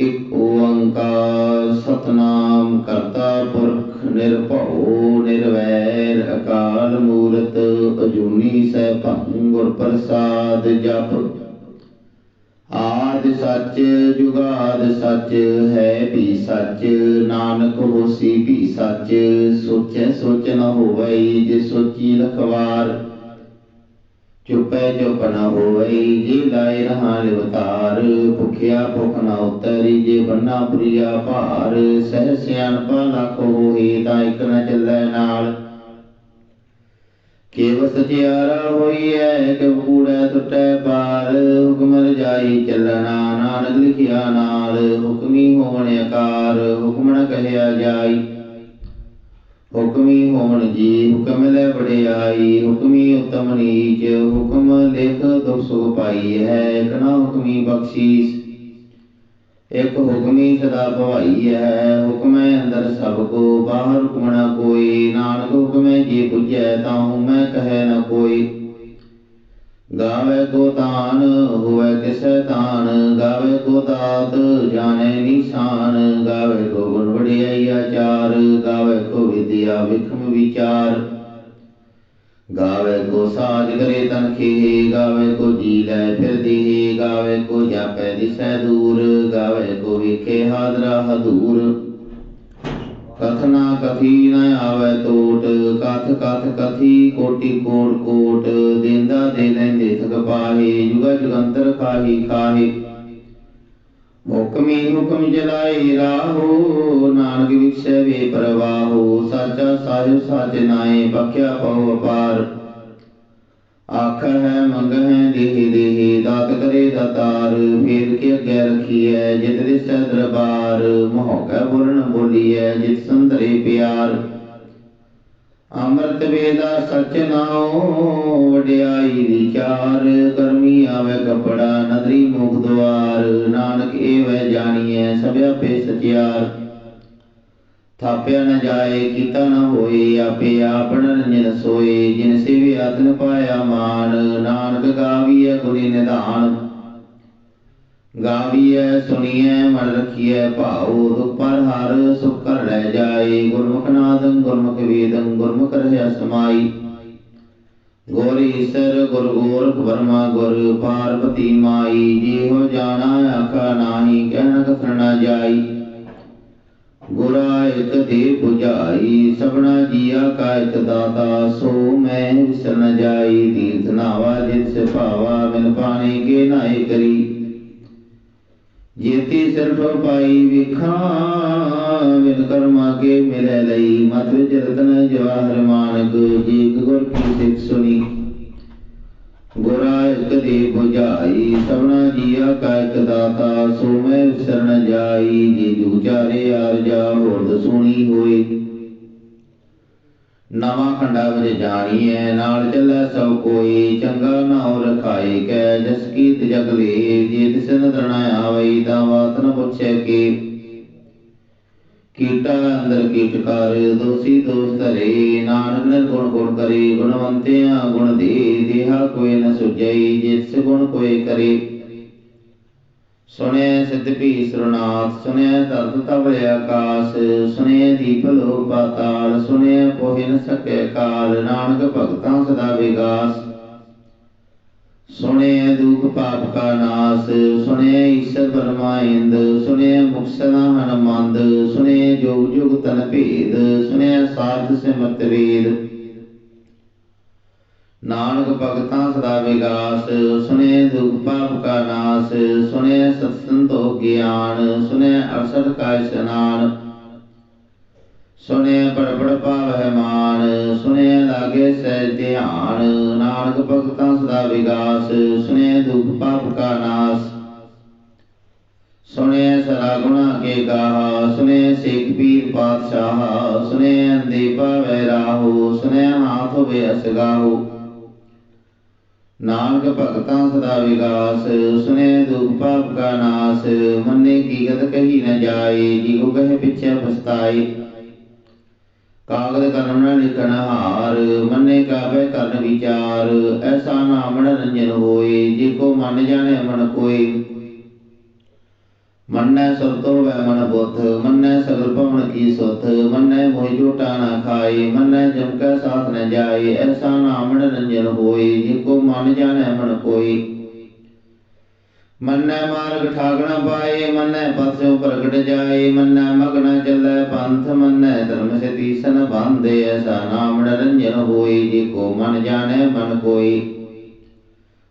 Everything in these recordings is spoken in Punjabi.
ਇਕ ਓੰਕਾਰ ਸਤਨਾਮ ਕਰਤਾ ਪੁਰਖ ਨਿਰਭਉ ਨਿਰਵੈਰ ਅਕਾਲ ਮੂਰਤ ਅਜੂਨੀ ਸੈਭੰ ਗੁਰ ਪ੍ਰਸਾਦ ਜਪ। ਆਦ ਸੱਚ ਜੁਗਾਦ ਸੱਚ ਹੈ ਵੀ ਸੱਚ, ਨਾਨਕ ਹੋਸੀ ਵੀ ਸੱਚ, ਸੋਚੈ ਸੋਚ ਨ ਹੋਵਈ ਜੇ ਸੋਚੀ ਲਖਵਾਰ। ਚੁਪੈ ਚੁਪ ਨ ਹੋਵਈ, ਜੇ ਲਾਇ ਰਹਾ ਲਿਵਤਾਰ ਭੁਖਿਆ ਭੁਖ ਨ ਉਤਰੀ, ਜੇ ਬੰਨਾ ਪ੍ਰਿਆ ਭਾਰ, ਸਹਿ ਸਿਆਣਪਾ ਲਖ ਹੋਈ ਤਾਂ ਇਕ ਨ ਚੱਲੈ ਨਾਲ। ਕੇਵ ਸਚਿਆਰਾ ਹੋਈਐ ਕਿਵ ਕੂੜੈ ਟੁੱਟੈ ਪਾਰ, ਹੁਕਮ ਰਜਾਈ ਚੱਲਣਾ, ਨਾਨਕ ਲਿਖਿਆ ਨਾਲ, ਹੁਕਮੀ ਹੋਣ ਆਕਾਰ ਹੁਕਮ ਨ ਕਹਿਆ ਜਾਈ। ਹੁਕਮੀ ਹੋਵਣ ਜੀ ਹੁਕਮ ਲੈ ਵਡਿਆਈ, ਹੁਕਮੀ ਉਤਮ ਨੀਚ, ਹੁਕਮ ਲਿਖ ਦੁਖ ਸੁਖ ਪਾਈ ਹੈ ਕਨਾ ਹੁਕਮੀ ਬਖਸ਼ੀਸ। ਇਕ ਹੁਕਮੀ ਸਦਾ ਭਵਾਈ ਹੈ, ਹੁਕਮੈ ਅੰਦਰ ਸਭ ਕੋ, ਬਾਹਰ ਹੁਕਮ ਕੋਈ, ਨਾਨਕ ਹੁਕਮੈ ਜੇ ਪੁੱਜੈ ਤਾਹੂ ਮੈਂ ਕਹੈ ਨ ਕੋਈ। ਗਾਵੇ ਕੋ ਤਾਨ, ਹੋਵੇ ਕਿਸੈ ਤਾਨ, ਗਾਵੇ ਕੋ ਦਾਤ, ਜਾਣੈ ਨਿਸ਼ਾਨ, ਗਾਵੇ ਕੋ ਗੁਣ ਵਡਿਆਈ ਆਚਾਰ ਗਾਵੇ ਕੋ ਵਿਦਿਆ ਵਿਖਮ ਵਿਚਾਰ। ਗਾਵੇ ਕੋ ਸਾਜ ਕਰੇ ਤਨ ਖੇ ਗਾਵੇ ਕੋ ਜੀ ਲੈ ਫਿਰਦੀ ਗਾਵੇ ਕੋ ਜਾਪੈ ਦਿਸੈ ਦੂਰ, ਗਾਵੇ ਕੋ ਵਿਖੇ ਹਾਦਰਾ। ਹਦੂਰ ਕਥਨਾ ਕਥੀ ਨ ਆਵੇ ਟੋਟ ਕਥ ਕਥ ਕਥੀ ਕੋਟि ਕੋਟ ਕੋਟ, ਦੇਂਦਾ ਦੇ ਲੈਂਦੇ ਥਕ ਪਾਹੇ ਜੁਗਾ ਜੁਗੰਤਰ ਖਾਹੀ ਖਾਹੇ। ਹੁਕਮੀ ਹੁਕਮ ਜਲਾਏ ਰਾਹੋ, ਨਾਨਕ ਵਿਖਸੈ ਵੇ ਪ੍ਰਵਾਹੋ, ਸਾਚਾ ਸਾਹਿਬ ਸਾਚ ਨਾਏ ਬਖਿਆ ਪਉ ਅਪਾਰ। ਆਖ ਹੈ ਮੰਗ ਹੈ ਦੇਹ ਦੇਹ, ਦਾਤ ਕਰੇ ਦਾਤਾਰ, ਫੇਰ ਕੇ ਅੱਗੇ ਰਖੀਐ, ਜਿਤ ਦਿਸੈ ਦਰਬਾਰ। ਮੋਹ ਕੈ ਬੁਰਨ ਬੋਲੀਐ, ਜਿਤ ਸੰਤਰੇ ਪਿਆਰ। ਅੰਮ੍ਰਿਤ ਵੇਦਾ ਸਚ ਨਾਉ, ਵਡਿਆਈ ਵਿਚਾਰ। ਕਰਮੀ ਆਵੇ ਕਪੜਾ, ਨਦਰੀ ਮੁਖ ਦੁਆਰ। ਨਾਨਕ ਏਵੈ ਜਾਣੀਐ ਸਭ ਆਪੇ ਸਚਿਆਰ। ਥਾਪਿਆ ਨ ਜਾਏ, ਕੀਤਾ ਨ ਹੋਏ, ਆਪੇ ਆਪਣ ਰੰਜਨ ਸੋਏ। ਜਿਨ ਸੇਵਿ ਆਤਨ ਪਾਇਆ ਮਾਨ, ਨਾਨਕ ਗਾਵੀਐ ਗੁਣੀ ਨਿਧਾਨ। ਗਾਵੀਐ, ਸੁਣੀਐ, ਮਨ ਰਖੀਐ, ਭਾਉ ਦੁਖ ਪਰ ਹਰ ਸੁਖ ਕਰ ਲੈ ਜਾਏ। ਗੁਰਮੁਖ ਨਾਦੰ, ਗੁਰਮੁਖ ਵੇਦੰ, ਗੁਰਮੁਖ ਰਹਿ ਸਮਾਈ। ਗੁਰ ਈਸਰ ਗੁਰ ਗੋਰਖ ਬਰਮਾ ਗੁਰ ਪਾਰਬਤੀ ਮਾਈ। ਜਿਹੋ ਜਾਣਾ, ਆਖਾ ਨਾਹੀ ਕਹਿਣ ਕਥਨ ਜਾਈ। ਗੁਰਾ ਇਕ ਦੇ 부ਝਾਈ ਸਭਨਾ ਜੀਆ ਕਾ ਇਕ ਦਾਤਾ। ਸੋ ਮੈਂ ਵਿਸਰ ਨ ਜਾਈ ਤੀਰਥ ਨਾਵਾ ਜਿਤ ਭਾਵਾ ਮਿਲ ਪਾਣੀ ਕੇ ਨਾਏ ਕਰੀ। ਜੇਤੀ ਸਿਰਫ ਪਾਈ ਵਿਖਾ ਵਿਨ ਕਰਮਾ ਕੇ ਮਿਲੇ ਲਈ ਮਤ ਵਿਚ ਰਤਨ ਜਵਾਹਰ ਮਾਨਕ, ਜੀ ਗੁਰ ਕੀ ਸਿੱਖ ਸੁਣੀ। ਗੁਰਾ ਇਕ ਦੇ 부ਝਾਈ ਸਭਨਾ ਜੀਆ ਕਾ ਇਕ ਦਾਤਾ, ਸੋ ਮੈਂ ਵਿਸਰ ਜਾਈ, ਜੀ ਦੂਜਾਰੇ ਆਰਜਾ ਹੋਰ ਸੁਣੀ ਹੋਏ। ਨਵਾਂ ਖੰਡਾ ਵਿੱਚ ਜਾਣੀਐ, ਨਾਲ ਚੱਲੈ ਸਭ ਕੋਈ, ਚੰਗਾ ਨਾਉ ਰਖਾਏ ਕੈ, ਜਸ ਕੀਤ ਜਗ ਲੇ ਜੇ ਤਿਸ ਨਦਰ ਆਵਈ ਤਾਂ ਬਾਤ ਨ ਪੁੱਛੈ ਕੇ। ਕੀਟਾ ਅੰਦਰ ਕੀਟ ਕਰ, ਦੋਸੀ ਦੋਸ ਧਰੇ, ਨਾਨਕ ਨਿਰਗੁਣ ਗੁਣ ਕਰੇ, ਗੁਣਵੰਤਿਆ ਗੁਣ ਦੇ, ਦੇਹਾ ਕੋਇ ਨ ਸੁਜਈ ਜਿਸ ਗੁਣ ਕੋਈ ਕਰੇ। ਸੁਣਿਆ ਸਿਧ ਭੀ ਸਰਨਾਥ ਸੁਣਿਆ ਧਰਤ ਤਵ ਆਕਾਸ ਸੁਣਿਆ ਦੀਪ ਲੋਕ ਪਾਤਾਲ ਸੁਣਿਆ ਕੋਹਿ ਨ ਸਕੈ ਕਾਲ, ਨਾਨਕ ਭਗਤਾਂ ਸਦਾ ਵਿਗਾਸ। ਸੁਣਿਆ ਦੁਖ ਪਾਪ ਕਾ ਨਾਸ ਸੁਣਿਆ ਈਸ਼ਰ ਬਰਮਾਇੰਦ ਸੁਣਿਆ ਮੁਕਸਨਾ ਹਨਮੰਦ ਸੁਣਿਆ ਜੋਗ ਜੁਗ ਤਨ ਭੇਦ ਸੁਣਿਆ ਸਾਧ ਸਿਮਰਤ ਵੇਦ। ਨਾਨਕ ਭਗਤਾਂ ਸਦਾ ਵਿਗਾਸ, ਸੁਣੇ ਦੁਖ ਪਾਪ ਕਾ ਨਾਸ, ਸੁਣੇ ਸਤ ਸੰਤੋਖ ਗਿਆਨ, ਸੁਣੇ ਅਰਸਦ ਕਾ ਇਸ਼ਨਾਨ ਸੁਣੇ ਪੜ ਪੜ ਪਾਵਹਿ ਮਾਨ, ਸੁਣੇ ਲਾਗੇ ਸਹਿ ਧਿਆਨ, ਨਾਨਕ ਭਗਤਾਂ ਸਦਾ ਵਿਗਾਸ, ਸੁਣੇ ਦੁਖ ਪਾਪ ਕਾ ਨਾਸ, ਸੁਣੇ ਸਰਾ ਗੁਣਾ ਕੇ ਗਾਹ, ਸੁਣੇ ਸਿੱਖ ਪੀਰ ਪਾਤਸ਼ਾਹ, ਸੁਣੇ ਅੰਦੇ ਪਾਵੈ ਰਾਹੋ, ਸੁਣੇ ਹਾਥ ਹੋਵੇ ਅਸਗਾਹੋ ਨਾਨਕ ਭਗਤਾਂ ਸਦਾ ਵਿਗਾਸ, ਸੁਨੇ ਦੁਖ ਪਾਪ ਕਾ ਨਾਸ, ਮੰਨੇ ਕੀ ਗਤ ਕਹੀ ਨ ਜਾਏ ਜੀ ਕੋ ਕਹੇ ਪਿਛੇ ਪਛਤਾਏ। ਕਾਗਦ ਕਰਮ ਨ ਲਿਖਣ ਹਾਰ, ਮੰਨੇ ਕਾਵੇ ਕਰਨ ਵਿਚਾਰ, ਐਸਾ ਨਾਮ ਨ ਰੰਜਨ ਹੋਏ, ਜੇ ਕੋ ਮਨ ਜਾਣੇ ਮਨ ਕੋਈ ਮੰਨੈ ਸਰਤੋ ਵੈ ਮਨ ਬੁੱਧ, ਮੰਨੈ ਸਗਲ ਭਵਨ ਕੀ ਸੁਧ, ਮੰਨੈ ਮੋਹਿ ਝੂਟਾ ਨਾ ਖਾਈ ਮੰਨੈ ਜਮ ਕੈ ਸਾਥ ਨ ਜਾਈ ਐਸਾ ਨਾਮ ਨਿਰੰਜਨ ਹੋਈ ਜੇ ਕੋ ਮਨ ਜਾਣੈ ਮਨ ਕੋਈ ਮੰਨੈ ਮਾਰਗ ਠਾਗਣਾ ਪਾਏ, ਮੰਨੈ ਪਥਿਓ ਪ੍ਰਗਟ ਜਾਏ, ਮੰਨੈ ਮਗਨ ਚੱਲੈ ਪੰਥ, ਮੰਨੈ ਧਰਮ ਸੇ ਤੀਸਨ ਐਸਾ ਨਾਮ ਨਿਰੰਜਨ ਹੋਈ ਜੇ ਕੋ ਮਨ ਜਾਣੈ ਮਨ ਕੋਈ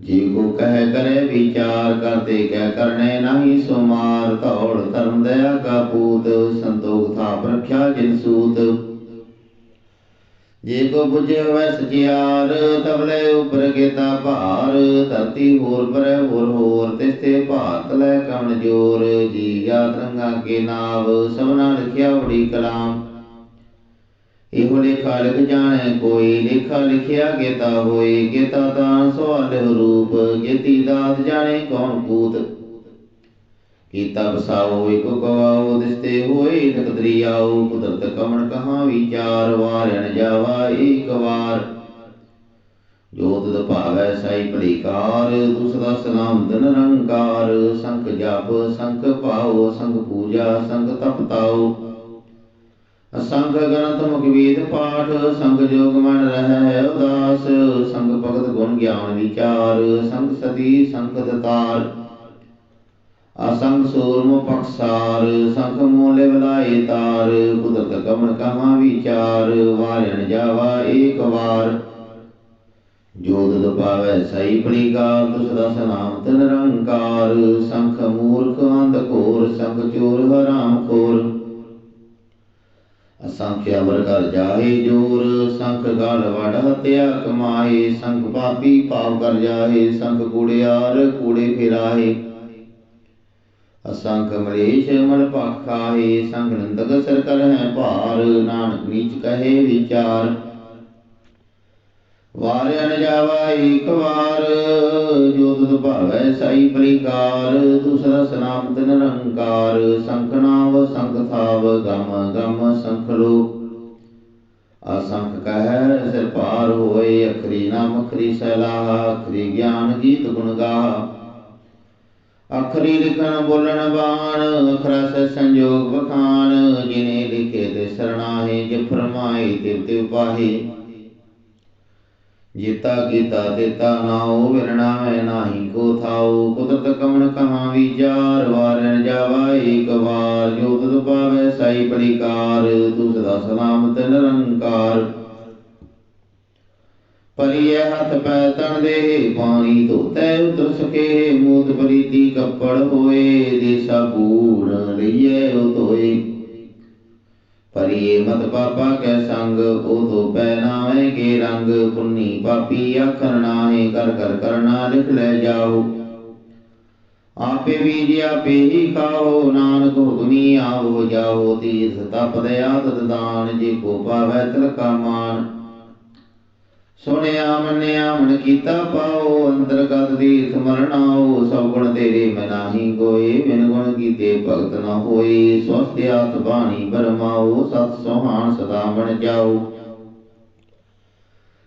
ਜੇ ਕੋ ਕਹਿ ਕਰੇ ਵਿਚਾਰ ਕਰਤੇ ਕਹਿ ਕਰਨੇ ਨਹੀਂ ਸੁਮਾਰ ਧੌੜ ਧਰਮ, ਦਇਆ ਕਾ ਪੂਤ, ਸੰਤੋਖ ਥਾਪ ਰਖਿਆ ਜਿਨ ਸੂਤ। ਜੇ ਕੋ ਬੁਝੇ ਹੋਵੇ ਸਚਿਆਰ ਤਬਲੇ ਉਪਰ ਕੀਤਾ ਭਾਰ, ਧਰਤੀ ਹੋਰ ਪਰੇ ਹੋਰ ਹੋਰ, ਤਿਸ ਤੇ ਭਾਰਤ ਲੈ ਕਵਣ ਜੋਰ, ਜੀ ਜਾਤ ਰੰਗਾ ਕੇ ਨਾਵ, ਸਭਨਾ ਲਿਖਿਆ ਬੜੀ ਕਲਾਮ। ਇਹੋ ਲੇਖਾ ਲਿਖ ਜਾਣੈ, ਕੋਈ ਲੇਖਾ ਲਿਖਿਆ ਗੇਤਾ ਹੋਏ, ਗੇਤਾ ਤਾਂ ਸਵਾਲ ਰੂਪ ਗੇਤੀ ਦਾਤ ਜਾਣੇ ਕੌਣ ਕੂਤ ਕੀਤਾ ਬਸਾਓ ਇਕ ਗਵਾਓ ਦਿਸਤੇ ਹੋਏ ਤਕਦਰੀ ਆਓ, ਕੁਦਰਤ ਕਮਣ ਕਹਾਂ ਵਿਚਾਰ ਵਾਰਣ ਜਾਵਾ ਏਕ ਵਾਰ। ਜੋਤ ਤਦ ਭਾਵੈ ਸਾਈ ਭਲੀਕਾਰ ਤੂੰ ਸਦਾ ਸਲਾਮਤ ਨਿਰੰਕਾਰ ਸੰਖ ਜਪ, ਸੰਖ ਪਾਓ, ਸੰਖ ਪੂਜਾ, ਸੰਖ ਤਪ ਤਾਓ। ਅਸੰਗ ਗ੍ਰੰਥ ਮੁਖ ਵੇਦ ਪਾਠ, ਸੰਗ ਜੋਗ ਮਨ ਰਹਿ ਉਦਾਸ, ਸੰਗ ਭਗਤ ਗੁਣ ਗਿਆਨ ਵਿਚਾਰ, ਸੰਗ ਸਤੀ ਸੰਗ ਦਤਾਰ। ਅਸੰਗ ਸੂਰਮ ਪਖਸਾਰ ਸੰਖ ਮੂਲੇ ਬਲਾਈ ਤਾਰ, ਕੁਦਰਤ ਕਮਨ ਕਹਾਂ ਵਿਚਾਰ ਵਾਰਣ ਜਾਵਾ ਏਕ ਵਾਰ। ਜੋ ਤਦ ਪਾਵੈ ਸਈ ਪਲੀਕਾਰ ਤੁ ਸਦਾ ਸਨਾਮਤ ਨਿਰੰਕਾਰ, ਸੰਖ ਮੂਰਖ ਅੰਧ ਘੋਰ ਸੰਖ ਚੋਰ ਹਰਾਮ ਖੋਰ। ਅਸੰਖ ਅਮਰ ਕਰ ਜਾਹੇ ਜੋਰ, ਸੰਖ ਗਲ ਵਡ ਹਤਿਆ ਕਮਾਏ, ਸੰਖ ਪਾਪੀ ਪਾਪ ਕਰ ਜਾਹੇ ਸੰਖ ਕੂੜਿਆਰ ਕੂੜੇ ਫਿਰਾਹੇ ਅਸੰਖ ਮਲੇਸ਼ ਮਲ ਪਾਖਾਹੇ ਸੰਖ ਨੰਦਕ ਸਰ ਕਰ ਹੈ ਭਾਰ, ਨਾਨਕ ਨੀਚ ਕਹੇ ਵਿਚਾਰ। ਵਾਰਿਆ ਨ ਜਾਵਾ ਏਕ ਵਾਰ, ਜੋ ਤੁਧ ਭਾਵੈ ਸਾਈ ਪਰਿਕਾਰ ਤੂੰ ਸਦਾ ਸਨਾਮਤ ਨਿਰੰਕਾਰ, ਸੰਖ ਨਾਵ ਸੰਖ ਥਾਵ, ਗਮ ਗਮ ਸੰਖ ਲੋ ਅਸੰਖ ਕਹਿ ਸਿਰ ਪਾਰ ਹੋਏ, ਅਖਰੀ ਨਾਮ ਅਖਰੀ ਸਲਾਹ ਅਖਰੀ ਗਿਆਨ ਗੀਤ ਗੁਣ ਗਾ। ਅਖਰੀ ਲਿਖਣ ਬੋਲਣ ਬਾਣ, ਅਖਰਾ ਸੇ ਸੰਜੋਗ ਬਖਾਨ ਜਿਨੇ ਲਿਖੇ ਤੇ ਸਰਣਾਹੇ ਜੇ ਫਰਮਾਏ ਤਿਵ ਤਿਵ ਪਾਹੇ। ਜੀਤਾ ਕੀਤਾ ਤੇਤਾ ਨਾਉ ਵਿਰਣਾ ਹੈ ਨਾਹੀ ਕੋ ਥਾਉ। ਕੁਦਰਤ ਕਮਣ ਕਹਾਂ ਵਿਚਾਰ ਵਾਰਨ ਜਾਵਾ ਏਕ ਵਾਰ। ਜੋ ਤੁਧ ਪਾਵੈ ਸਾਈ ਪਰਿਕਾਰ ਤੂੰ ਸਦਾ ਸਲਾਮਤ ਨਿਰੰਕਾਰ ਪਰਿਐ ਹੱਥ ਪੈ ਤਣ ਦੇ, ਪਾਣੀ ਧੋਤੈ ਉਤਰ ਸਕੇ। ਮੂਤ ਪਰੀਤੀ ਕੱਪੜ ਹੋਏ, ਦੇਸਾ ਬੂਣ ਲਈਐ ਮਤ ਪਾਪਾ ਕੈ ਸੰਗ, ਉਹ ਤੋ ਪੈ ਨਾਵੇਂ ਰੰਗ। ਪੁੰਨੀ ਪਾਪੀ ਆਖਣ ਨਾਹੇ, ਕਰ ਕਰ ਕਰਨਾ ਲਿਖ ਲੈ ਜਾਓ। ਆਪੇ ਬੀਜ ਆਪੇ ਹੀ ਖਾਓ, ਨਾਨਕ ਹੁਕਮੀ ਆਵੋ ਜਾਓ। ਤੀਰਥ ਤਪ ਦਇਆ ਤਦ ਦਾਨ, ਜੇ ਕੋ ਪਾਵੈ ਤਿਲ ਕਾ ਮਾਨ। ਸੁਣਿਆ, ਮੰਨਿਆ ਮਨ ਕੀਤਾ ਪਾਓ ਅੰਤਰਗਤ ਤੀਰਥ ਮਰਨਾਓ ਸਭ ਗੁਣ ਤੇਰੇ ਮੈਂ ਨਾਹੀ ਬਿਨ ਗੁਣ ਕੀਤੇ ਭਗਤ ਨ ਹੋਏ ਸਵਸਤ ਆਤ ਬਾਣੀ ਬਰਮਾਓ, ਸਤ ਸੁਹਾਣ ਸਦਾ ਮਨ ਜਾਓ।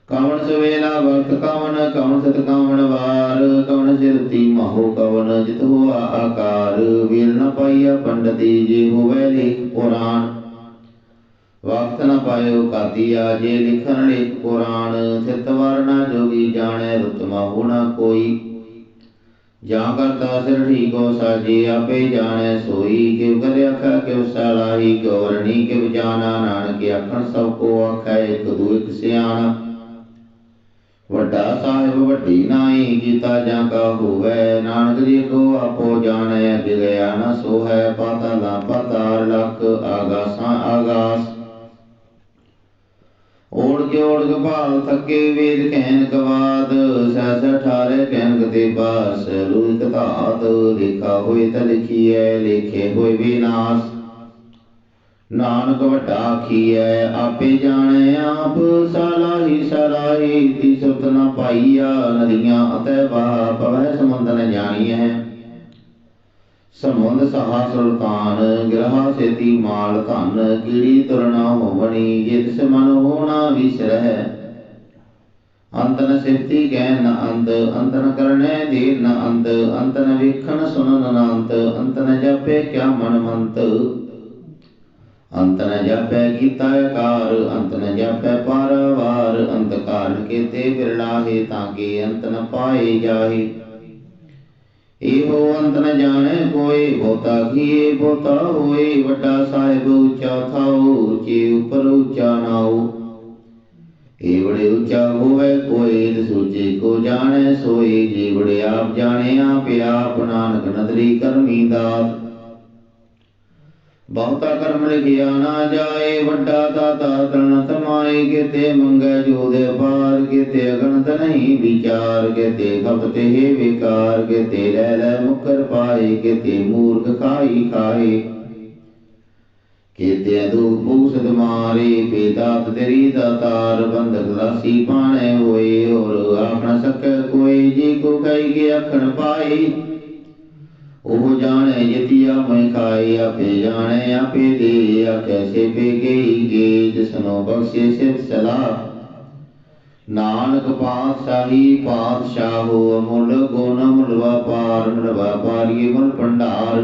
ਕਵਣ ਸਵੇਲਾ ਵਕਤ ਕਵਣ ਕਵਣ ਸਤ ਕਵਣ ਵਾਰ, ਕਵਣ ਸਿਰਤੀ ਮਹੋ ਕਵਣ ਜਿਤ ਹੋਆ ਆਕਾਰ ਵੀਰ ਨ ਪਾਈਆ ਪੰਡਤੀ ਜੇ ਹੋਵੇ ਲੇਖ ਪੁਰਾਣ। ਵਕਤ ਨ ਪਾਇਓ ਕਾਦੀਆ ਜੇ ਲਿਖਣ ਲੇਖ ਪੁਰਾਣ ਥਿਤ ਵਰਨਾ ਜੋਗੀ ਜਾਣੈ ਰੁਤਮਾ ਹੋਣਾ ਕੋਈ। ਜਾਂ ਕਰਤਾ ਸਿਰ ਠੀਕੋ ਸਾਜੀ ਆਪੇ ਜਾਣੈ ਸੋਈ। ਕਿਵ ਕਰ ਆਖਾ, ਕਿਵ ਸਲਾਹੀ ਗੌਰਣੀ ਕਿਵ ਜਾਣਾ, ਨਾਨਕ ਆਖਣ ਸਭ ਕੋ ਆਖੈ, ਇਕ ਦੂ ਇਕ ਸਿਆਣਾ। ਵੱਡਾ ਸਾਹਿਬ ਵੱਡੀ ਨਾਈ ਕੀਤਾ ਜਾਂ ਕਾ ਹੋਵੇ, ਨਾਨਕ ਜੀ ਕੋ ਆਪੋ ਜਾਣੈ ਅਗ ਗਿਆ ਨ ਸੋਹੈ ਪਾਤਾਲਾ ਪਾਤਾਲ ਲਖ, ਆਗਾਸਾਂ ਆਗਾਸ। ਓੜ ਕੇ ਗਪਾਲ ਥੱਕੇ ਵੇਦ ਕਹਿਨ ਕਵਾਦ ਸਸ ਠਾਰੇ ਕਹਿਨ ਤੇ ਬਾਸ ਰੂਪ ਧਾਤ, ਲਿਖਾ ਹੋਏ ਤ ਲਿਖੀਐ, ਲਿਖੇ ਹੋਏ ਵਿਨਾਸ਼। ਨਾਨਕ ਵੱਡਾ ਆਖੀਐ, ਆਪੇ ਜਾਣੈ ਆਪ ਸਲਾਹੀ ਸਲਾਹੀ ਤੀ ਸੁਰਤ ਨ ਪਾਈਆ, ਨਦੀਆਂ ਅਤੇ ਬਾਹ ਪਵੈ ਸਮੁੰਦ ਨ ਜਾਣੀਐ। ਸਮੁੰਦ ਸਹਾ ਸੁਲਤਾਨ, ਗ੍ਰਹਾ ਸੇਤੀ ਮਾਲ ਧਨ, ਕੀੜੀ ਤੁਰਨਾ ਹੋਵਣੀ ਜੇ ਮਨ ਹੋਣਾ ਵਿਸਰਹਿ ਅੰਤ ਨ ਸਿਫਤੀ ਗੈ ਨ ਅੰਤ ਅੰਤ ਨ ਦੇ ਨ ਅੰਤ ਅੰਤ ਵੇਖਣ ਸੁਨਨ ਨ ਅੰਤ ਅੰਤ ਨ ਕਿਆ ਮਨ ਮੰਤ। ਅੰਤ ਨ ਜਾਪੈ ਕੀਤਾ ਆਕਾਰ ਅੰਤ ਨ ਜਾਪੈ ਪਾਰਵਾਰ ਅੰਤ ਕਾਰਨ ਕੀਤੇ ਬਿਰਲਾਹੇ ਤਾਂ ਕਿ ਅੰਤ ਨ ਪਾਏ ਜਾਹੇ। ਇਹੋ ਅੰਤ ਨ ਜਾਣੈ ਕੋਈ, ਬਹੁਤਾ ਕੀਏ ਬਹੁਤਾ ਹੋਏ, ਵੱਡਾ ਸਾਹਿਬ ਉੱਚਾ ਥਾਉ ਉੱਚੇ ਉਪਰ ਉੱਚਾ ਨਾਉ ਇਹ ਬੜੇ ਉੱਚਾ ਹੋਵੇ ਕੋਈ ਤੇ ਕੋ ਜਾਣੈ ਸੋਈ ਜੀ ਬੜੇ ਆਪ ਜਾਣੇ, ਆਪ ਆਪ ਨਾਨਕ ਨਦਰੀ ਕਰਮੀ ਦਾਤ। ਬਹੁਤਾ ਕਰਮ ਲਿਖਿਆ ਨਾ ਜਾਏ, ਵੱਡਾ ਦਾਤਾ ਤਰਨ ਤਮਾਏ ਕਿਤੇ ਮੰਗੈ ਜੋ ਦੇ ਪਾਰ, ਕਿਤੇ ਅਗਣਤ ਨਹੀਂ ਵਿਚਾਰ, ਕਿਤੇ ਖਪਤੇ ਹੈ ਵਿਕਾਰ, ਕਿਤੇ ਲੈ ਲੈ ਮੁਕਰ ਪਾਏ, ਕਿਤੇ ਮੂਰਖ ਖਾਈ ਖਾਏ। ਕਿਤੇ ਦੁਖ ਭੂਸਦ ਮਾਰੇ ਪੀਤਾ ਤੇਰੀ ਦਾਤਾਰ ਬੰਦਕ ਲਾਸੀ ਪਾਣੇ ਹੋਏ, ਹੋਰ ਆਖਣ ਸਕੈ ਕੋਈ, ਜੀ ਕੋ ਕਈ ਕੇ ਅਖਣ ਪਾਈ ਉਹ ਜਾਣੇ ਜਿਤਿਆ ਮੈਂ ਖਾਈ ਆਪੇ ਜਾਣੇ, ਆਪੇ ਦੇ ਆਖੇ ਸੇ ਪੇ ਗੇ ਜਿਸਨੋ ਬਖਸ਼ੇ ਸਿਫ ਸਲਾਹ ਨਾਨਕ ਪਾਤਸ਼ਾਹੀ ਪਾਤਸ਼ਾਹੋ ਅਮੁੱਲ ਗੁਣ ਮੁੱਲ ਵਪਾਰ ਮੁੱਲ ਵਪਾਰੀ ਮੁੱਲ ਭੰਡਾਰ।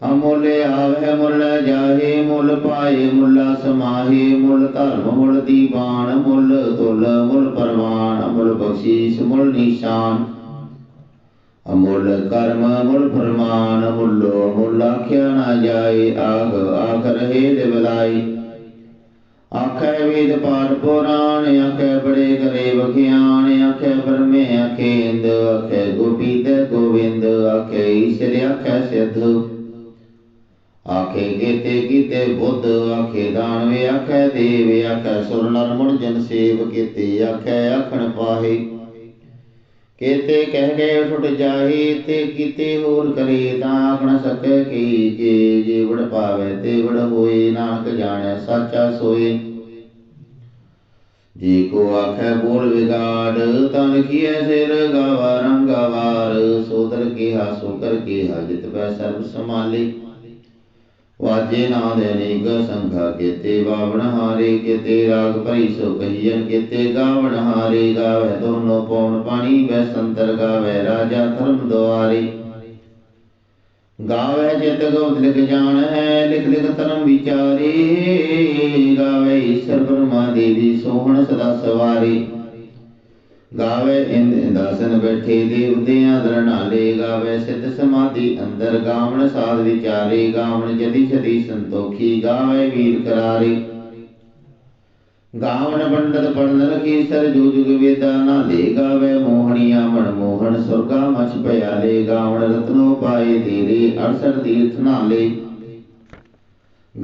ਅਮੁੱਲ ਆਵੇ ਮੁੱਲ ਜਾਹੇ ਮੁੱਲ ਪਾਏ ਮੁੱਲ ਸਮਾਹੇ ਮੁੱਲ ਧਰਮ ਮੁੱਲ ਦੀਵਾਨ ਮੁੱਲ ਤੁਲ ਮੁੱਲ ਪਰਵਾਨ ਮੁੱਲ ਬਖਸ਼ੀਸ਼ ਮੁੱਲ ਨਿਸ਼ਾਨ। ਅਮੁੱਲ ਕਰਮ ਮੁੱਲ ਫਰਮਾਨ ਮੁੱਲੋ ਮੁੱਲ ਆਖਿਆ ਨਾ ਜਾਏ ਆਗ ਆਖ ਰਹੇ ਦਿਵਲਾਈ ਆਖੈ ਵੇਦ ਪਾਠ ਪੁਰਾਣ, ਆਖੈ ਬੜੇ ਕਰੇ ਬਖਿਆਣ ਆਖੈ ਬਰਮੇ ਆਖੇ ਇੰਦ, ਆਖੈ ਗੋਪੀ ਤੇ ਗੋਵਿੰਦ, ਆਖੈ ਈਸ਼ਰ ਆਖੈ ਸਿੱਧ। ਆਖੇ ਕੀਤੇ ਕੀਤੇ ਬੁੱਧ, ਆਖੇ ਦਾਨਵੇ, ਆਖੈ ਦੇਵ, ਆਖੈ ਸੁਰ ਨਰ ਮੁੜ ਜਨ ਸੇਵ ਕੀਤੇ, ਆਖੈ ਆਖਣ ਪਾਹੇ। ਕੀਤੇ ਕਹਿ ਗਏ ਛੁੱਟ ਜਾਹੀ ਤੇ ਕੀਤੇ ਹੋਰ ਕਰੇ ਤਾਂ ਆਖਣ ਸਕੈ ਕੀ ਜੇ ਜੇ ਵੜ ਪਾਵੇ ਤੇ ਵੜ ਹੋਏ, ਨਾਨਕ ਜਾਣੈ ਸਾਚਾ ਸੋਏ। ਜੀ ਕੋ ਆਖੈ ਬੋਲ ਵਿਗਾੜ, ਤਾਂ ਲਿਖੀਐ ਸਿਰ ਗਾਵਾ ਰੰਗਾਵਾਰ ਸੋਦਰ ਕੀਹਾ, ਸੋ ਕਰ ਕੀਹਾ, ਜਿਤ ਪੈ ਸਰਬ ਸਮਾਲੀ ਵਾਜੇ ਨਾਦ ਅਨੇਕ ਸੰਖਾ ਕੀਤੇ ਬਾਵਣ ਹਾਰੇ ਕੀਤੇ ਰਾਗ ਭਰੀ ਸੋ ਕਹੀਨ ਕੀਤੇ ਗਾਵਣ ਹਾਰੇ ਗਾਵੇ ਦੋਨੋ ਪੌਣ ਪਾਣੀ ਵੈ ਸੰਤਰ ਗਾਵੇ ਰਾਜਾ ਧਰਮ ਦੁਆਰੇ। ਗਾਵੇ ਜਿਤ ਗੋਦ ਲਿਖ ਜਾਣ ਹੈ ਲਿਖ ਲਿਖ ਧਰਮ ਵਿਚਾਰੇ। ਗਾਵੇ ਈਸ਼ਰ ਬ੍ਰਹਮਾ ਦੇਵੀ ਸੋਹਣ ਸਦਾ ਸਵਾਰੀ। ਗਾਵੇ ਇੰਦ ਇੰਦਾਸਨ ਬੈਠੇ ਦੇਵਤਿਆਂ ਦਰਨਾਲੇ ਗਾਵੇ, ਸਿੱਧ ਸਮਾਧੀ ਅੰਦਰ ਗਾਵਣ ਸਾਧ ਵਿਚਾਰੇ, ਗਾਵਣ ਜਤੀ ਛਤੀ ਸੰਤੋਖੀ ਗਾਵੇ ਵੀਰ ਕਰਾਰੇ। ਗਾਵਣ ਪੰਡਤ ਪੜਨ ਲਖੀ ਸਰ ਜੋ ਜੁਗ ਵੇਦਾ ਨਾ ਲੈ ਗਾਵੇ ਮੋਹਣੀਆਂ ਮਨ ਮੋਹਨ ਸੁਰਗਾ ਮਛ ਪਿਆਲੇ ਗਾਵਣ ਰਤਨੋ ਪਾਏ ਤੇਰੇ 68 ਤੀਰਥ ਨਾਲੇ।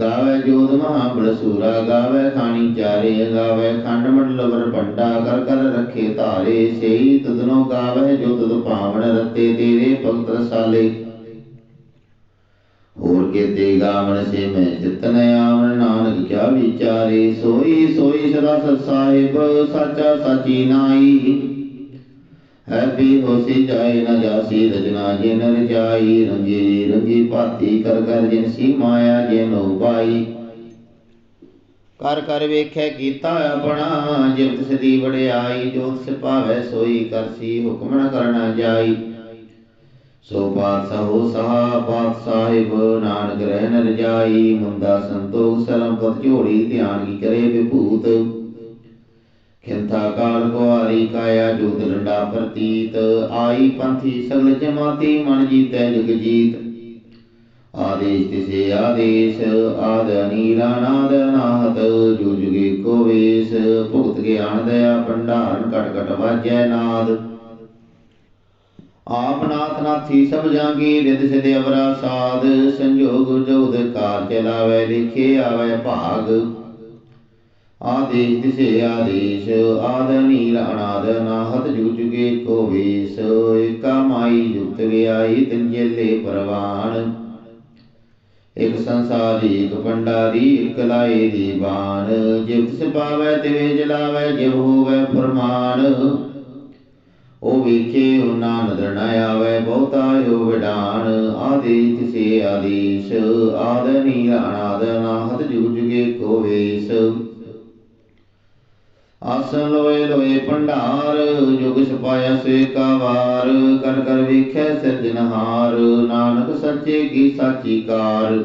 ਗਾਵੇ ਜੋਤ ਮਹਾਬਲ ਸੂਰਾ, ਗਾਵੇ ਖਾਣੀ ਚਾਰੇ, ਗਾਵੇ ਖੰਡ ਮੰਡਲ ਵਰ ਕਰ ਕਰ ਰੱਖੇ ਧਾਰੇ, ਸੇਈ ਤੁਧਨੋ ਗਾਵੇ ਜੋ ਤੁਧ ਭਾਵਨ ਰਤੇ, ਤੇਰੇ ਭਗਤ ਰਸਾਲੇ। ਹੋਰ ਕੀਤੇ ਗਾਵਣ ਸੇ ਮੈਂ ਚਿਤਨ ਆਵਣ, ਨਾਨਕ ਕਿਆ ਵਿਚਾਰੇ, ਸੋਈ ਸੋਈ ਸਦਾ ਸਾਹਿਬ, ਸਾਚਾ ਸਾਚੀ ਨਾਈ ਹੈ ਵੀ ਹੋਸੀ ਜਾਏ ਨ ਜਾਸੀ ਰਜਨਾ, ਜਿਨ ਰਜਾਈ ਰੰਜੀ ਰੰਜੀ ਭਾਤੀ, ਕਰ ਕਰ ਜਿਨ ਸੀ ਮਾਇਆ ਜਿਨ ਉਪਾਈ ਕਰ ਕਰ ਵੇਖੈ ਕੀਤਾ ਆਪਣਾ ਜਿਵ ਤਿਸ ਦੀ ਵਡਿਆਈ ਜੋ ਤਿਸ ਭਾਵੈ ਸੋਈ ਕਰਸੀ ਹੁਕਮ ਨ ਕਰਨਾ ਜਾਈ। ਸੋ ਪਾਤਸ਼ਾਹੋ ਸਹਾ ਪਾਤ ਸਾਹਿਬ ਨਾਨਕ ਰਹਿ ਨ ਰਜਾਈ ਮੁੰਦਾ ਸੰਤੋਖ ਸਲਮ ਪਤ ਝੋੜੀ ਧਿਆਨ ਕੀ ਕਰੇ ਵਿਭੂਤ। ਖਿੰਥਾ ਕਾਲ ਕੁਆਰੀ ਕਾਇਆ ਜੋਤ ਡੰਡਾ ਪ੍ਰਤੀਤ। ਆਈ ਪੰਥੀ ਸਗਲ ਜਮਾਤੀ ਮਨ ਜੀਤੈ ਜੁਗ ਜੀਤ। ਆਦੇਸ਼ ਤਿਸੇ ਆਦੇਸ਼, ਆਦ ਨੀਲਾ ਨਾਦ ਨਾਹਤ ਜੋ ਜੁਗੇ ਕੋ ਵੇਸ, ਭੁਗਤ ਗਿਆਨ ਦਇਆ ਭੰਡਾਰਨ ਕਟ ਕਟ ਵਾਜੈ ਨਾਦ। ਆਪ ਨਾਥ ਨਾਥੀ ਸਭ ਜਾਂਗੀ ਰਿਦ ਸਿਧ ਅਵਰਾ ਸਾਧ ਸੰਜੋਗ ਜੋਦ ਕਾਰ ਚਲਾਵੇ ਲਿਖੇ ਆਵੇ ਭਾਗ। ਆਦੇਸ਼ ਤਿਸੇ ਆਦੇਸ਼, ਆਦ ਨੀਲ ਅਨਾਦ, ਨਾਹਤ ਜੂ ਜੁਗੇ ਕੋ ਵੇਸ ਏਕਾ ਮਾਈ ਯੁਕਤ ਵਿਆਈ ਤਿਨ ਜੇਲੇ ਇਕ ਸੰਸਾਰੀ, ਇਕ ਭੰਡਾਰੀ ਇਕ ਲਾਏ ਦੀ ਬਾਣ, ਜਿਵ ਤਿਸ ਪਾਵੈ ਤਿਵੇਂ ਜਲਾਵੈ, ਜਿਵ ਹੋਵੈ ਫਰਮਾਨ। ਉਹ ਵੇਖੇ ਉਹਨਾਂ ਨਦਰ ਨ ਆਵੈ, ਬਹੁਤਾ ਜੋ ਵਿਡਾਨ। ਆਦੇਸ਼ ਤਿਸੇ ਆਦੇਸ਼, ਆਦ ਨੀਲ ਅਨਾਦ, ਨਾਹਤ ਜੁਗ ਜੁਗੇ ਕੋ ਵੇਸ। ਆਸਨ ਲੋਏ ਲੋਏ ਭੰਡਾਰ, ਜੁਗ ਛਪਾਇਆ ਸੇ ਕਾ ਵਾਰ ਕਰ ਕਰ ਵੇਖੈ ਸਿਰਜਨਹਾਰ ਨਾਨਕ ਸੱਚੇ ਕੀ ਸਾਚੀ ਕਾਰ।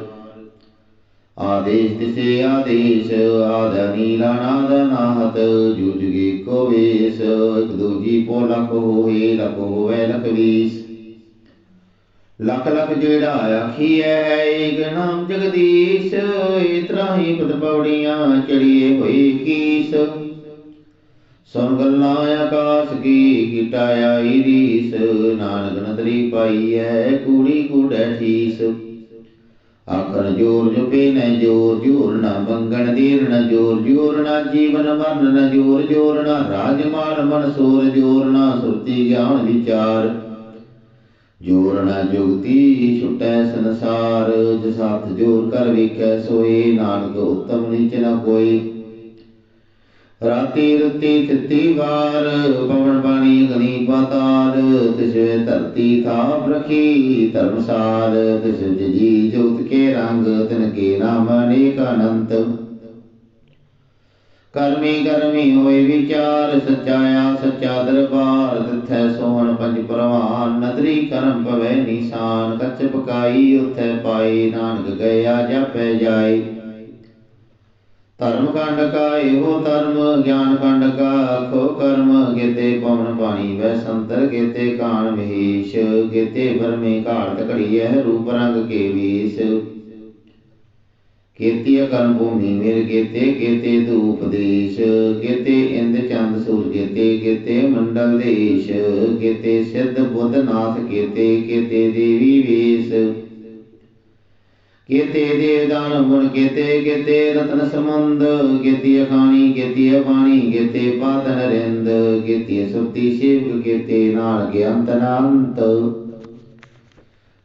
ਆਦੇਸ਼ ਤਿਸੇ ਆਦੇਸ਼, ਆਦ ਨੀਲ ਅਨਾਦ ਨਾਹਤ ਜੁਗ ਜੁਗੇ ਕੋ ਵੇਸ, ਇਕ ਦੂਜੀ ਪੋ ਲਖ ਹੋਏ, ਲਖ ਹੋਵੇ ਲਖ ਵੀਸ। ਲਖ ਲਖ ਜਿਹੜਾ ਆਖੀਐ ਏਕ ਨਾਮ ਜਗਦੀਸ਼ ਇਤਰਾ ਹੀ ਪਦ ਪੌੜੀਆਂ ਚੜੀਏ ਹੋਏ ਕੀਸ। ਸੁਨ ਗੱਲਾਂ ਆਕਾਸ ਕੀ ਕੀਟਾ ਆਈ ਰੀਸ। ਨਾਨਕ ਨਦਰੀ ਪਾਈ ਹੈ ਕੂੜੀ ਕੂੜੈ ਠੀਸ। ਆਖਰ ਜੋਰ ਜੁਪੇ ਨ ਜੋਰ ਜੋਰ ਨ ਮੰਗਣ ਦੇਰ, ਨ ਜੋਰ ਜੋਰ ਨ ਜੀਵਨ ਮਰਨ, ਨ ਜੋਰ ਜੋਰ ਨ ਰਾਜ ਮਾਲ ਮਨ ਸੋਰ ਜੋਰ ਨ ਸੁਰਤੀ ਗਿਆਨ ਵਿਚਾਰ। ਜੋਰ ਨ ਜੁਗਤੀ ਛੁਟੈ ਸੰਸਾਰ ਜਿਸ ਹੱਥ ਜੋਰ ਕਰ ਵੇਖੈ ਸੋਏ, ਨਾਨਕ ਉਤਮ ਨੀਚ ਨਾ ਕੋਈ। ਰਾਤੀ ਰਤੀ ਤਿੱਤੀ ਵਾਰ, ਪਵਨ ਬਾਣੀ ਗਨੀ ਪਾਤਾਲ ਤਿਸਵੇ ਧਰਤੀ ਥਾਪ ਰਖੀ ਧਰਮਸਾਲ ਤਿਸ ਜੀ ਜੋਤ ਕੇ ਰੰਗ, ਤਿਨ ਕੇ ਨਾਮ ਅਨੇਕ ਅਨੰਤ। ਕਰਮੀ ਕਰਮੀ ਹੋਏ ਵਿਚਾਰ, ਸਚਾਇਆ ਸੱਚਾ ਦਰਬਾਰ, ਤਿਥੈ ਸੋਹਣ ਪੰਜ ਪ੍ਰਵਾਨ, ਨਦਰੀ ਕਰਮ ਪਵੇ ਨਿਸ਼ਾਨ, ਕੱਚ ਪਕਾਈ, ਉਥੈ ਪਾਈ ਨਾਨਕ ਗਿਆ ਜਾਪੈ ਜਾਏ। ਧਰਮ ਕੰਡ ਕਾ ਇਹੋ ਧਰਮ ਗਿਆਨ ਕੰਡ ਕਾ ਆਖੋ ਕਰਮ। ਕੀਤੇ ਪਵਨ ਪਾਣੀ ਵੈ ਸੰਤਰ ਕੀਤੇ ਕਾਣ ਮਹੇਸ਼। ਕੀਤੇ ਬਰਮੇ ਘਾੜਤ ਘੜੀਐ ਰੂਪ ਰੰਗ ਕੇ ਵੀਸ। ਕੀਤੀ ਕਰਮ ਭੂਮੀ ਮੇਰ ਕੀਤੇ ਕੀਤੇ ਧੂਪ ਦੇਸ਼ ਕੀਤੇ ਇੰਦ ਚੰਦ ਸੂਰ ਕੀਤੇ ਕੀਤੇ ਮੰਡਲ ਦੇਸ਼। ਕੀਤੇ ਸਿੱਧ ਬੁੱਧ ਨਾਥ ਕੀਤੇ ਕੀਤੇ ਦੇਵੀ ਵੇਸ। ਕੀਤੇ ਦੇਵਦਾਨ ਗੁਣ ਕੀਤੇ ਕੀਤੇ ਰਤਨ ਸਮੁੰਦ ਕੀਤੀ ਅਖਾਣੀ, ਕੀਤੀ ਅਪਾਣੀ ਕੀਤੇ ਪਾਤਨ ਰਿੰਦ, ਕੀਤੀ ਸੁਰਤੀ ਸ਼ਿਵ ਕੀਤੇ ਨਾਲ ਗਿਆੰਤ ਨਾੰਤ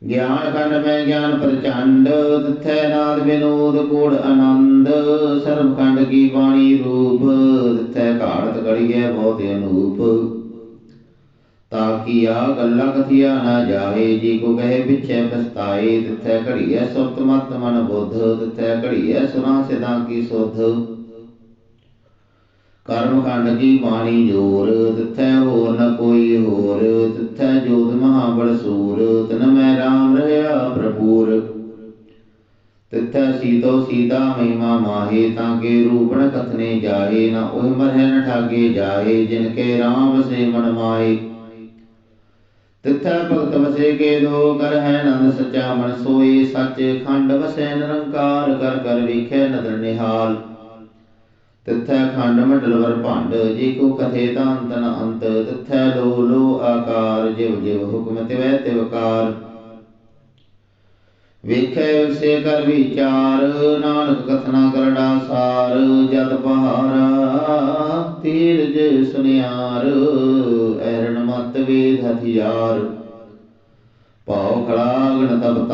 ਗਿਆਨ ਖੰਡ ਮੈਂ ਗਿਆਨ ਪ੍ਰਚੰਡ, ਤਿਥੈ ਨਾਦ ਵਿਨੋਦ ਕੋੜ ਆਨੰਦ। ਸਰਬ ਖੰਡ ਕੀ ਬਾਣੀ ਰੂਪ, ਤਿਥੈ ਘਾੜਤ ਘੜੀਐ ਬਹੁਤ ਅਨੂਪ। ਤਾਕੀਆ ਗੱਲਾਂ ਕਥੀਆ ਨਾ ਜਾਏ ਜੀ ਕੋ ਕਹੇ ਪਿਛੇ ਪਛਤਾਏ, ਤਿਥੈ ਘੜੀਐ ਸੁਰਤ ਮਤ ਮਨ ਬੁੱਧ, ਤਿਥੈ ਘੜੀਐ ਸੁਨਾ ਸਿਦਾ ਕੀ ਸੁਧ। ਕਰਮ ਖੰਡ ਕੀ ਬਾਣੀ ਜੋਰ, ਤਿਥੈ ਹੋਰ ਨ ਕੋਈ ਹੋਰ, ਤਿਥੈ ਜੋਤ ਮਹਾਬਲ ਸੂਰ, ਤਨ ਮੈਂ ਰਾਮ ਰਹਾ ਭਰਪੂਰ। ਤਿਥੈ ਸੀਤੋ ਸੀਤਾ ਮਹਿਮਾ ਮਾਹੇ, ਤਾਂ ਕੇ ਰੂਪਣ ਕਥਨੇ ਜਾਏ ਨਾ ਉਹ ਮਰਹਿ ਨ ਠਾਗੇ ਜਾਏ ਜਿਨ ਕੇ ਰਾਮ ਸੇ ਮਨ ਮਾਏ ਤਿਥੈ ਭਗਤ ਵਸੇ ਕੇ ਦੋ ਕਰ ਹੈ ਨੰਦ ਸਚਾ ਮਨ ਸੋਈ ਸੱਚ ਖੰਡ ਵਸੈ ਨਿਰੰਕਾਰ ਕਰ ਕਰ ਵੇਖੈ ਨਦਰ ਨਿਹਾਲ। ਤਿਥੈ ਖੰਡ ਮੰਡਲ ਵਰ ਭੰਡ, ਜੇ ਕੋ ਕਥੇ ਤਾਂ ਅੰਤ ਨ ਅੰਤ, ਤਿਥੈ ਲੋ ਲੋ ਆਕਾਰ, ਜਿਵ ਜਿਵ ਹੁਕਮ ਤਿਵੈ ਤਿਵਕਾਰ ਵੇਖੈ ਵਸੇ ਕਰ ਵਿਚਾਰ, ਨਾਨਕ ਕਥਨਾ ਕਰੜਾ ਸਾਰ ਜਦ ਪਹਾਰਾ ਤੀਰਜ ਸੁਨਿਆਰ, ਐਰਣ ਮਤ ਵੇਦ ਹਥਿਆਰ। ਪਾਉ ਖੜਾਗਣ ਤਬ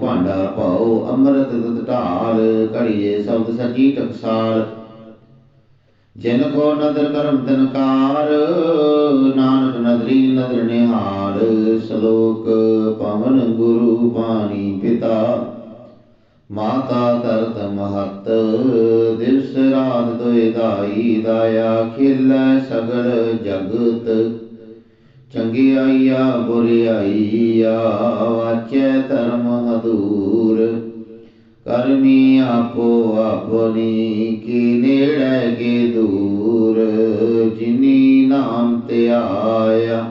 ਭਾਂਡਾ ਪਾਉ ਅੰਮ੍ਰਿਤ ਤਤ ਢਾਲ, ਘੜੀਏ ਸ਼ਬਦ ਸਚੀ ਟਕਸਾਲ ਜਿਨ ਕੋ ਨਦਰ ਕਰਮ ਤਨਕਾਰ ਨਾਨਕ ਨਦਰੀ ਨਦਰ ਨਿਹਾਲ ਸ਼ਲੋਕ ਪਵਨ ਗੁਰੂ ਪਾਣੀ ਪਿਤਾ। ਮਾਤਾ ਤਰਤ ਮਹਤ, ਦਿਵਸ ਰਾਤ ਦੋਇ ਦਾਈ, ਦਾਇਆ ਖਿਲ ਸਗਲ ਜਗਤ। ਚੰਗਿਆਈਆ, ਬੁਰਿਆਈਆ, ਵਾਚੈ ਧਰਮ ਹਦੂਰ ਕਰਮੀ ਆਪੋ ਆਪਣੀ ਕੀ ਨੇੜੇ ਕੇ ਦੂਰ। ਜਿਨੀ ਨਾਮ ਤੇ ਆਇਆ,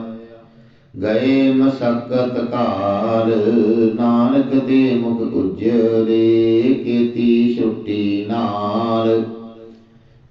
ਗਏ ਮਸਕਤ ਕਾਲ ਨਾਨਕ ਦੇ ਮੁਖ ਉਜਲੇ